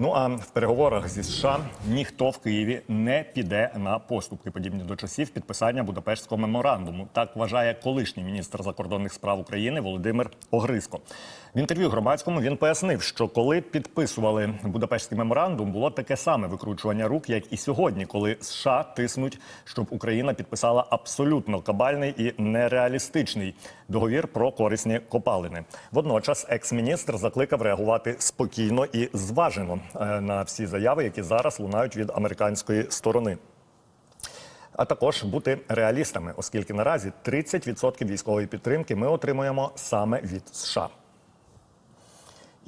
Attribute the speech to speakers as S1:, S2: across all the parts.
S1: Ну а в переговорах зі США ніхто в Києві не піде на поступки, подібні до часів підписання Будапештського меморандуму. Так вважає колишній міністр закордонних справ України Володимир Огриско. В інтерв'ю громадському він пояснив, що коли підписували Будапештський меморандум, було таке саме викручування рук, як і сьогодні, коли США тиснуть, щоб Україна підписала абсолютно кабальний і нереалістичний договір про корисні копалини. Водночас, екс-міністр закликав реагувати спокійно і зважено е, на всі заяви, які зараз лунають від американської сторони. А також бути реалістами, оскільки наразі 30% військової підтримки ми отримуємо саме від США.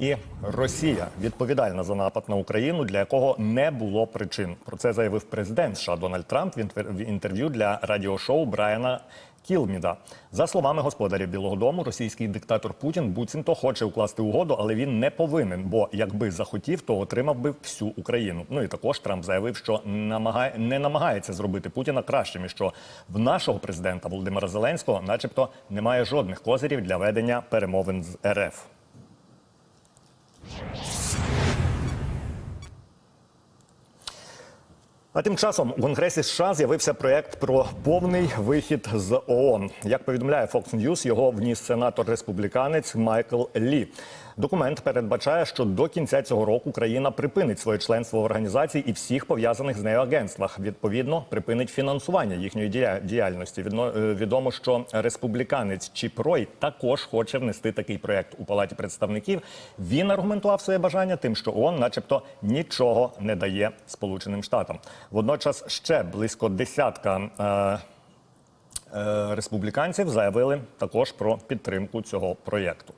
S1: І Росія відповідальна за напад на Україну, для якого не було причин. Про це заявив президент США Дональд Трамп в інтер- інтерв'ю для радіошоу Брайана Кілміда. За словами господаря Білого Дому, російський диктатор Путін буцімто хоче укласти угоду, але він не повинен. Бо якби захотів, то отримав би всю Україну. Ну і також Трамп заявив, що намагає не намагається зробити Путіна кращим. І що в нашого президента Володимира Зеленського, начебто, немає жодних козирів для ведення перемовин з РФ. А тим часом у Конгресі США з'явився проєкт про повний вихід з ООН. Як повідомляє Fox News, його вніс сенатор республіканець Майкл Лі. Документ передбачає, що до кінця цього року країна припинить своє членство в організації і всіх пов'язаних з нею агентствах. Відповідно, припинить фінансування їхньої дія- діяльності. Е, Відомо, що республіканець Чіп Рой також хоче внести такий проєкт у палаті представників. Він аргументував своє бажання тим, що ООН, начебто, нічого не дає Сполученим Штатам. Водночас ще близько десятка. Е, е, Республіканців заявили також про підтримку цього проєкту.